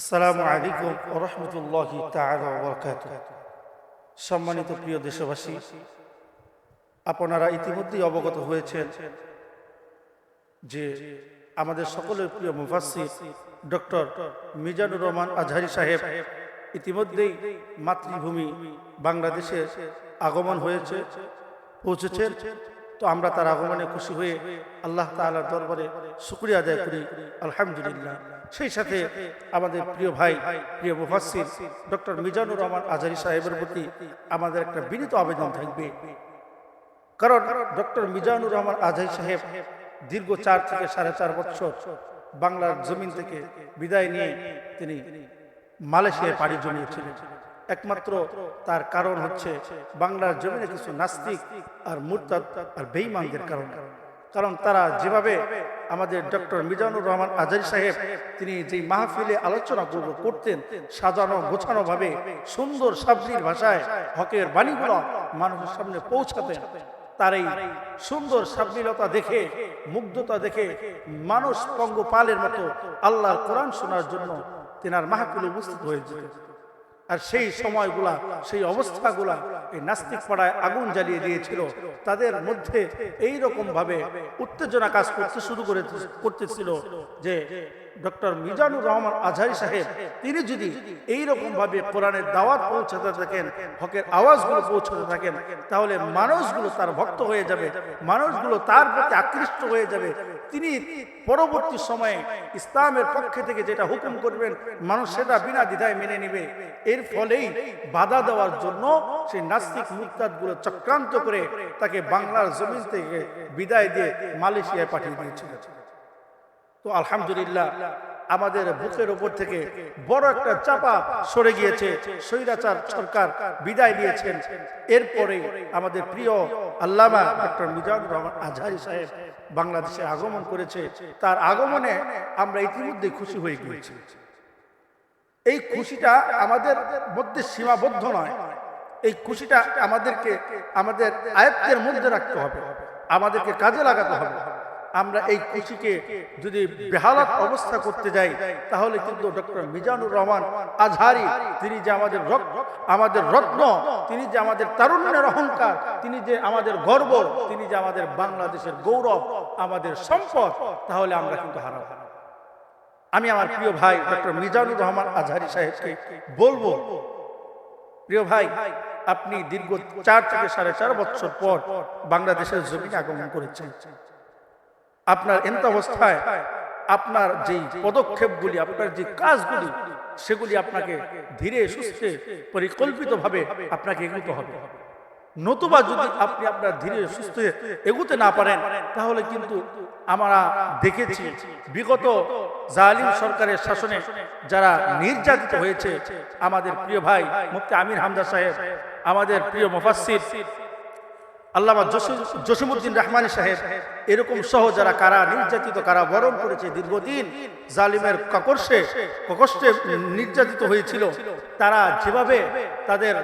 আসসালামু আলাইকুম রহমতুল্লাহ বরকাত সম্মানিত প্রিয় দেশবাসী, আপনারা ইতিমধ্যেই অবগত হয়েছেন যে আমাদের সকলের প্রিয় মুফাসির ডক্টর মিজানুর রহমান আজহারি সাহেব ইতিমধ্যেই মাতৃভূমি বাংলাদেশে আগমন হয়েছে, পৌঁছেছেন। তো আমরা তার আগমনে খুশি হয়ে আল্লাহ তাআলার দরবারে শুক্রিয়া আদায় করি। আলহামদুলিল্লাহ। সেই সাথে আমাদের প্রিয় ভাই প্রিয় মুফাসির ডক্টর মিজানুর রহমান আজহারি সাহেবের প্রতি আমাদের একটা বিনীত আবেদন থাকবে। কারণ ডক্টর মিজানুর রহমান আজহারি সাহেব দীর্ঘ চার থেকে সাড়ে চার বছর বাংলার জমিন থেকে বিদায় নিয়ে তিনি মালয়েশিয়ায় পাড়ি জমিয়েছিলেন। একমাত্র তার কারণ হচ্ছে বাংলার জমিনে কিছু নাস্তিক আর মুরতাদ আর বেঈমানদের কারণ। কারণ তারা যেভাবে আমাদের ডক্টর মিজানুর রহমান আজারি সাহেব, তিনি যেই মাহফিলে আলোচনা করতেন, সাজানো গোছানো ভাবে সুন্দর সাবলীল ভাষায় হকের বাণীগুলো মানুষের সামনে পৌঁছাতেন। তার এই সুন্দর সাবলীলতা দেখে, মুগ্ধতা দেখে মানুষ পঙ্গপালের মতো আল্লাহর কোরআন শোনার জন্য তেনার মাহফিলে উপস্থিত হয়ে যেত আর সেই সময়গুলা সেই অবস্থাগুলা এই নাস্তিক পাড়ায় আগুন জ্বালিয়ে দিয়েছিল। তাদের মধ্যে এই রকম ভাবে উত্তেজনা কাজ করতে শুরু করে করতেছিল যে ডক্টর মিজানুর রহমান আজহারি সাহেব, তিনি যদি এই রকম ভাবে কোরআনের দাওয়াত পৌঁছাতে থাকেন, হকের আওয়াজগুলো পৌঁছাতে থাকেন, তাহলে মানুষগুলো তার ভক্ত হয়ে যাবে, মানুষগুলো তার প্রতি আকৃষ্ট হয়ে যাবে। তিনি পরবর্তী সময়ে ইসলামের পক্ষে থেকে যেটা হুকুম করবেন, মানুষ সেটা বিনা দ্বিধায় মেনে নেবে। এর ফলেই বাধা দেওয়ার জন্য সেই নাস্তিক মুক্তাদগুলো চক্রান্ত করে তাকে বাংলার জমিন থেকে বিদায় দিয়ে মালয়েশিয়ায় পাঠিয়ে দিয়েছিল। তো আলহামদুলিল্লাহ, আমাদের বুকের ওপর থেকে বড় একটা চাপা সরে গিয়েছে, স্বৈরাচার সরকার বিদায় দিয়েছেন এরপরে আমাদের প্রিয় আল্লামা ডক্টর মিজানুর রহমান আজহারি সাহেব বাংলাদেশে আগমন করেছে। তার আগমনে আমরা ইতিমধ্যে খুশি হয়ে গিয়েছি। এই খুশিটা আমাদের মধ্যে সীমাবদ্ধ নয়। এই খুশিটা আমাদেরকে, আমাদের আয়ত্তের মধ্যে রাখতে হবে। আমাদেরকে কাজে লাগাতে হবে। আমরা এই খুশিকে যদি বেহালাত অবস্থা করতে যাই, তাহলে কিন্তু ডক্টর মিজানুর রহমান আজহারি, তিনি যে আমাদের আমাদের রত্ন, তিনি যে আমাদের তারুণ্যের অহংকার, তিনি যে আমাদের গর্ব, তিনি যে আমাদের বাংলাদেশের গৌরব, আমাদের সম্পদ, তাহলে আমরা কিন্তু হারাবো। আমি আমার প্রিয় ভাই ডক্টর মিজানুর রহমান আজহারি সাহেবকে বলব, প্রিয় ভাই, আপনি দীর্ঘ চার থেকে সাড়ে চার বছর পর বাংলাদেশের জমিনে আগমন করেছেন। আপনার এমত অবস্থায় আপনার যেই পদক্ষেপগুলি আপনার যে কাজগুলি সেগুলি আপনাকে ধীরে সুস্থে পরিকল্পিতভাবে আপনাকে এগোতে হবে। নতুবা যদি আপনি আপনার ধীরে সুস্থ এগুতে না পারেন তাহলে কিন্তু আমরা দেখেছি বিগত জালিম সরকারের শাসনে যারা নির্যাতিত হয়েছে আমাদের প্রিয় ভাই মুফতি আমির হামদা সাহেব আমাদের প্রিয় মুফাসসির আল্লামা জসি- জসিমুদ্দিন রহমানী সাহেব এরকম সহ যারা কারা নির্যাতিত, কারা বরণ করেছে দীর্ঘদিন জালিমের ককর্ষে ককষ্টে নির্যাতিত হয়েছিল, তারা যেভাবে তাদের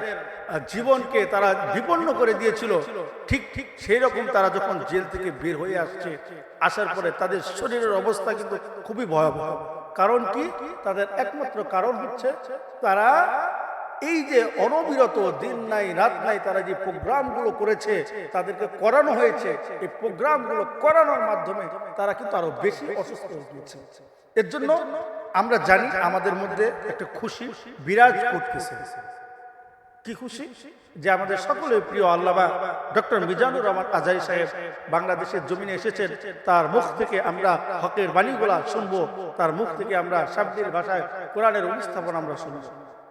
জীবনকে তারা বিপন্ন করে দিয়েছিল, ঠিক ঠিক সেই রকম তারা যখন জেল থেকে বের হয়ে আসছে, আসার পরে তাদের শরীরের অবস্থা কিন্তু খুবই ভয়াবহ। কারণ কি? তাদের একমাত্র কারণ হচ্ছে তারা এই যে অনবিরত দিন নাই, রাত নাই তারা যে প্রোগ্রামগুলো করেছে, তাদেরকে করানো হয়েছে, এই প্রোগ্রামগুলো করানোর মাধ্যমে তারা কিন্তু আরও বেশি অসুস্থ হয়ে গিয়েছে। এর জন্য আমরা জানি আমাদের মধ্যে একটা খুশি বিরাজ করতেছে। কি খুশি? যে আমাদের সকলের প্রিয় আল্লামা ডক্টর মিজানুর রহমান আজারি সাহেব বাংলাদেশের জমিনে এসেছেন, তার মুখ থেকে আমরা হকের বাণীগুলা শুনব, তার মুখ থেকে আমরা শাব্দির ভাষায় কোরআনের অনুষ্ঠাপন আমরা শুনব।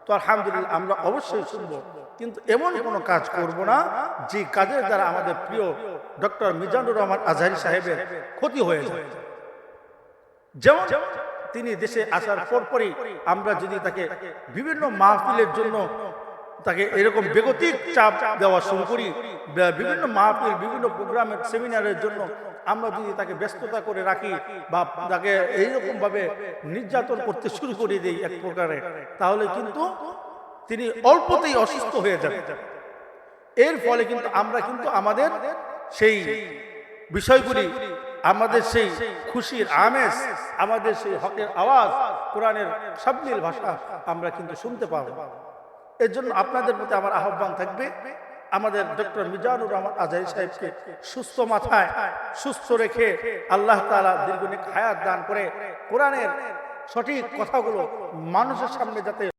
তো আলহামদুলিল্লাহ আমরা অবশ্যই শুনব। কিন্তু এমন কোনো কাজ করব না যে কাজের দ্বারা আমাদের প্রিয় ডক্টর মিজানুর রহমান আজহারি সাহেবের ক্ষতি হয়েছে যেমন তিনি দেশে আসার পরপরই আমরা যদি তাকে বিভিন্ন মাহফিলের জন্য তাকে এরকম বেগতিক চাপ দেওয়া শুরু করি। বিভিন্ন মাহফিল, বিভিন্ন প্রোগ্রামের, সেমিনারের জন্য আমরা যদি তাকে ব্যস্ততা করে রাখি বা তাকে এইরকম ভাবে নির্যাতন করতে শুরু করে দিই এক প্রকারে, তাহলে কিন্তু তিনি অল্পতেই অসুস্থ হয়ে যাবে। এর ফলে কিন্তু আমরা কিন্তু আমাদের সেই বিষয়গুলি, আমাদের সেই খুশির আমেজ, আমাদের সেই হকের আওয়াজ, কোরআনের সাবলীল ভাষা আমরা কিন্তু শুনতে পাবো। এর জন্য আপনাদের প্রতি আমার আহ্বান থাকবে, আমাদের ডক্টর মিজানুর রহমান আজারি সাহেবকে সুস্থ মাথায়, সুস্থ রেখে আল্লাহ তালা দীর্ঘনিক হায়াত দান করে কোরআনের সঠিক কথাগুলো মানুষের সামনে যাতে